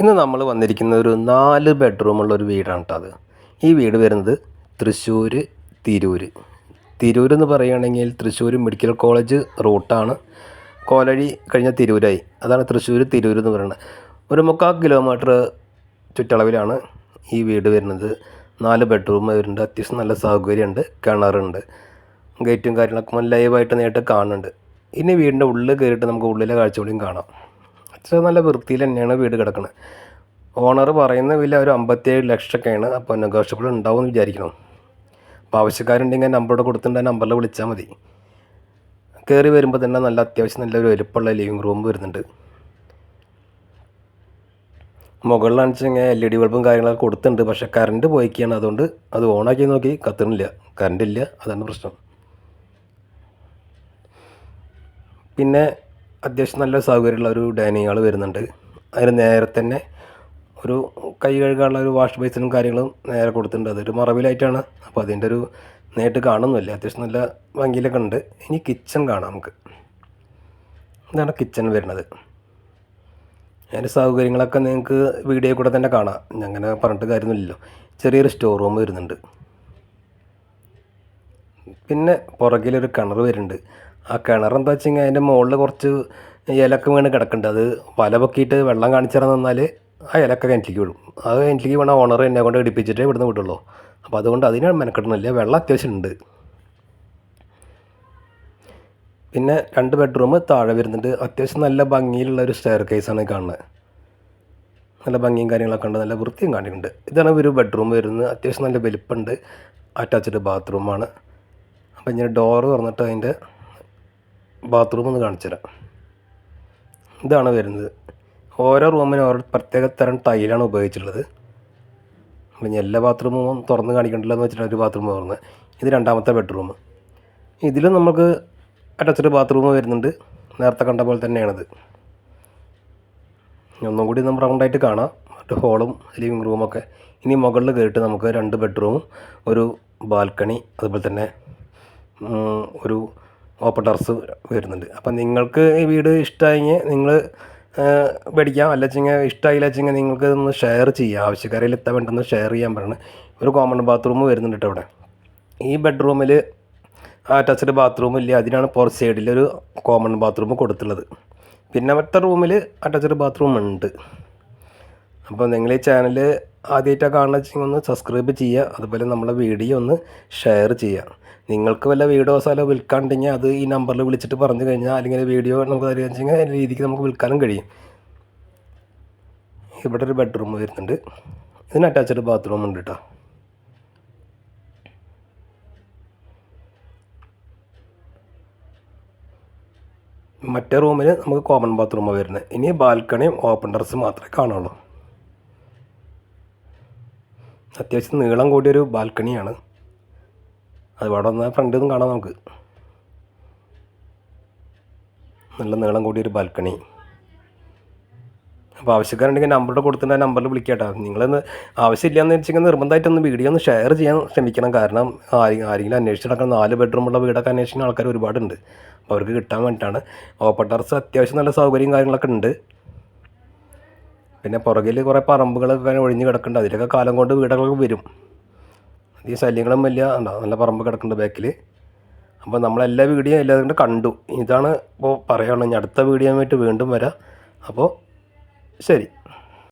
ഇന്ന് നമ്മൾ വന്നിരിക്കുന്ന ഒരു നാല് ബെഡ്റൂമുള്ള ഒരു വീടാണ് കേട്ടോ അത്. ഈ വീട് വരുന്നത് തൃശ്ശൂർ തിരൂർ തിരൂർ എന്ന് പറയുകയാണെങ്കിൽ തൃശ്ശൂർ മെഡിക്കൽ കോളേജ് റൂട്ടാണ് കോലഴി കഴിഞ്ഞ തിരൂരായി. അതാണ് തൃശ്ശൂർ തിരൂർ എന്ന് പറയുന്നത്. ഒരു മുക്കാൽ കിലോമീറ്റർ ചുറ്റളവിലാണ് ഈ വീട് വരുന്നത്. നാല് ബെഡ്റൂം വരുന്നുണ്ട്. അത്യാവശ്യം നല്ല സൗകര്യമുണ്ട്. കിണറുണ്ട്. ഗേറ്റും കാര്യങ്ങളൊക്കെ ലൈവായിട്ട് നേരിട്ട് കാണുന്നുണ്ട്. ഇനി വീടിന്റെ ഉള്ളിൽ കയറിയിട്ട് നമുക്ക് ഉള്ളിലെ കാഴ്ചകളും കാണാം. അത്ര നല്ല വൃത്തിയിൽ തന്നെയാണ് വീട് കിടക്കുന്നത് ഓണർ പറയുന്ന വില ഒരു അമ്പത്തിയേഴ് ലക്ഷമൊക്കെയാണ്. അപ്പോൾ നെഗോഷ്യബിൾ ഉണ്ടാവും എന്ന് വിചാരിക്കണം. അപ്പോൾ ആവശ്യക്കാരുണ്ടെങ്കിൽ നമ്പറോട് കൊടുത്തിട്ട് നമ്പറിൽ വിളിച്ചാൽ മതി. കയറി വരുമ്പോൾ തന്നെ നല്ല അത്യാവശ്യം നല്ലൊരു വലുപ്പമുള്ള ലിവിങ് റൂം വരുന്നുണ്ട്. മുകളിലാണെന്ന് വെച്ചാൽ എൽ ഇ ഡി ബൾബും കാര്യങ്ങളൊക്കെ കൊടുത്തിട്ടുണ്ട്. പക്ഷേ കറണ്ട് പോയിക്കാണ്. അതുകൊണ്ട് അത് ഓണാക്കി നോക്കി കത്തണില്ല. കറണ്ട് ഇല്ല. അതാണ് പ്രശ്നം. പിന്നെ അത്യാവശ്യം നല്ല സൗകര്യമുള്ള ഒരു ഡൈനിങ് ഹാൾ വരുന്നുണ്ട്. അതിന് നേരെ തന്നെ ഒരു കൈ കഴുകാനുള്ള ഒരു വാഷ് ബേസിനും കാര്യങ്ങളും നേരെ കൊടുത്തിട്ടുണ്ട്. അതൊരു മറവിലായിട്ടാണ്. അപ്പോൾ അതിന്റെ ഒരു നേരിട്ട് കാണുന്നില്ല അത്യാവശ്യം നല്ല ഭംഗിയിലൊക്കെ ഉണ്ട്. ഇനി കിച്ചൺ കാണാം നമുക്ക്. ഇതാണ് കിച്ചൺ വരുന്നത്. അതിന്റെ സൗകര്യങ്ങളൊക്കെ നിങ്ങൾക്ക് വീഡിയോ കൂടെ തന്നെ കാണാം. ഞാൻ അങ്ങനെ പറഞ്ഞിട്ട് കാര്യമൊന്നുമില്ലല്ലോ. ചെറിയൊരു സ്റ്റോർ റൂം വരുന്നുണ്ട്. പിന്നെ പുറകിലൊരു കിണർ വരുന്നുണ്ട്. ആ കിണർ എന്താ വെച്ച് കഴിഞ്ഞാൽ അതിന്റെ മുകളിൽ കുറച്ച് ഇലക്ക വീണ് കിടക്കുന്നുണ്ട് അത് വല പൊക്കിയിട്ട് വെള്ളം കാണിച്ചിറന്ന് നിന്നാൽ ആ ഇലക്ക കിണറ്റിലേക്ക് വിടും. അത് കിണറ്റിലേക്ക് വീണ ഓണർ എന്നെ കൊണ്ട് ഇടിപ്പിച്ചിട്ടേ ഇവിടുന്ന് വിടുള്ളൂ. അപ്പോൾ അതുകൊണ്ട് അതിന് മെനക്കെടുന്നില്ല. വെള്ളം അത്യാവശ്യം ഉണ്ട്. പിന്നെ രണ്ട് ബെഡ്റൂം താഴെ വരുന്നുണ്ട്. അത്യാവശ്യം നല്ല ഭംഗിയിലുള്ള ഒരു സ്റ്റെയർ കേസാണ് കാണുന്നത് നല്ല ഭംഗിയും കാര്യങ്ങളൊക്കെ ഉണ്ട്. നല്ല വൃത്തിയും കാണിക്കുന്നുണ്ട് ഇതാണ് ഒരു ബെഡ്റൂം വരുന്നത്. അത്യാവശ്യം നല്ല വലിപ്പമുണ്ട്. അറ്റാച്ച്ഡ് ബാത്റൂമാണ് അപ്പോൾ ഇങ്ങനെ ഡോറ് തുറന്നിട്ട് അതിന്റെ ബാത്റൂം ഒന്ന് കാണിച്ചു തരാം ഇതാണ് വരുന്നത്. ഓരോ റൂമിനും ഓരോ പ്രത്യേക തരം ടൈലാണ് ഉപയോഗിച്ചിട്ടുള്ളത്. ഇനി എല്ലാ ബാത്റൂമും തുറന്ന് കാണിക്കണ്ടല്ലോ എന്ന് വെച്ചിട്ടാണ് ഒരു ബാത്റൂം തുറന്നത് ഇത് രണ്ടാമത്തെ ബെഡ്റൂം ഇതിലും നമുക്ക് അറ്റാച്ച്ഡ് ബാത്റൂം വരുന്നുണ്ട്. നേരത്തെ കണ്ട പോലെ തന്നെയാണിത്. ഒന്നും കൂടി നമ്മൾ റൗണ്ടായിട്ട് കാണാം. മറ്റു ഹോളും ലിവിങ് റൂമൊക്കെ ഇനി മുകളിൽ കയറിയിട്ട് നമുക്ക് രണ്ട് ബെഡ്റൂമും ഒരു ബാൽക്കണി അതുപോലെ തന്നെ ഒരു ഓപ്പൺ ടെറസ് വരുന്നുണ്ട്. അപ്പം നിങ്ങൾക്ക് ഈ വീട് ഇഷ്ടമായെങ്കിൽ നിങ്ങൾ മേടിക്കാം. അല്ല വെച്ചെങ്കിൽ ഇഷ്ടമായില്ല വെച്ചെങ്കിൽ നിങ്ങൾക്ക് ഒന്ന് ഷെയർ ചെയ്യാം. ആവശ്യക്കാരിൽ എത്താൻ വേണ്ടൊന്ന് ഷെയർ ചെയ്യാൻ പറയണം. ഒരു കോമൺ ബാത്റൂം വരുന്നുണ്ട് ഇവിടെ. ഈ ബെഡ്റൂമിൽ അറ്റാച്ച്ഡ് ബാത്റൂം ഇല്ല. അതിനാണ് പുറ സൈഡിൽ ഒരു കോമൺ ബാത്റൂം കൊടുത്തുള്ളത്. പിന്നെ മറ്റേ റൂമിൽ അറ്റാച്ച്ഡ് ബാത്റൂം ഉണ്ട്. അപ്പോൾ നിങ്ങൾ ഈ ചാനൽ ആദ്യമായിട്ടാണ് കാണുന്ന വെച്ചാൽ ഒന്ന് സബ്സ്ക്രൈബ് ചെയ്യുക. അതുപോലെ നമ്മളെ വീഡിയോ ഒന്ന് ഷെയർ ചെയ്യുക. നിങ്ങൾക്ക് വല്ല വീഡിയോ സ്ഥലം വിൽക്കാണ്ടെങ്കിൽ അത് ഈ നമ്പറിൽ വിളിച്ചിട്ട് പറഞ്ഞു കഴിഞ്ഞാൽ അല്ലെങ്കിൽ വീഡിയോ നമുക്ക് തരിക കഴിഞ്ഞാൽ അതിന്റെ രീതിക്ക് നമുക്ക് വിൽക്കാനും കഴിയും. ഇവിടെ ഒരു ബെഡ്റൂം വരുന്നുണ്ട്. ഇതിന് അറ്റാച്ച്ഡ് ബാത്റൂം ഉണ്ട് കേട്ടോ മറ്റേ റൂമിൽ നമുക്ക് കോമൺ ബാത്റൂമാണ് വരുന്നത്. ഇനി ബാൽക്കണിയും ഓപ്പൺ ടെറസ് മാത്രമേ കാണുള്ളൂ അത്യാവശ്യം നീളം കൂടിയൊരു ബാൽക്കണിയാണ്. അത് ഇവിടെ വന്നാൽ ഫ്രണ്ടിൽ നിന്നും കാണാം നമുക്ക്. നല്ല നീളം കൂടിയൊരു ബാൽക്കണി. അപ്പോൾ ആവശ്യക്കാരുണ്ടെങ്കിൽ നമ്പറുടെ കൊടുത്തിട്ട് ആ നമ്പറിൽ വിളിക്കാട്ടോ നിങ്ങളൊന്ന് ആവശ്യമില്ലാന്ന് വെച്ചെങ്കിൽ നിർബന്ധമായിട്ടൊന്ന് വീഡിയോ ഒന്ന് ഷെയർ ചെയ്യാൻ ശ്രമിക്കണം. കാരണം ആരെ- ആരെങ്കിലും അന്വേഷിച്ച് നടക്കുന്ന നാല് ബെഡ്റൂമുള്ള വീടൊക്കെ അന്വേഷിക്കുന്ന ആൾക്കാർ ഒരുപാടുണ്ട്. അപ്പോൾ അവർക്ക് കിട്ടാൻ വേണ്ടിയിട്ടാണ് ഓപ്പൺ ടെറസ് അത്യാവശ്യം നല്ല സൗകര്യം കാര്യങ്ങളൊക്കെ ഉണ്ട്. പിന്നെ പുറകിൽ കുറേ പറമ്പുകളൊക്കെ ഒഴിഞ്ഞ് കിടക്കുന്നുണ്ട്. അതിലൊക്കെ കാലം കൊണ്ട് വീടുകളൊക്കെ വരും. ഈ ശല്യങ്ങളും വലിയ ഉണ്ടാവും നല്ല പറമ്പ് കിടക്കുന്നുണ്ട് ബാക്കിൽ. അപ്പോൾ നമ്മളെല്ലാ വീഡിയോ എല്ലാതും കൊണ്ട് കണ്ടു. ഇതാണ് ഇപ്പോൾ പറയുകയാണെങ്കിൽ അടുത്ത വീഡിയോ ആയിട്ട് വീണ്ടും വരാം. അപ്പോൾ ശരി.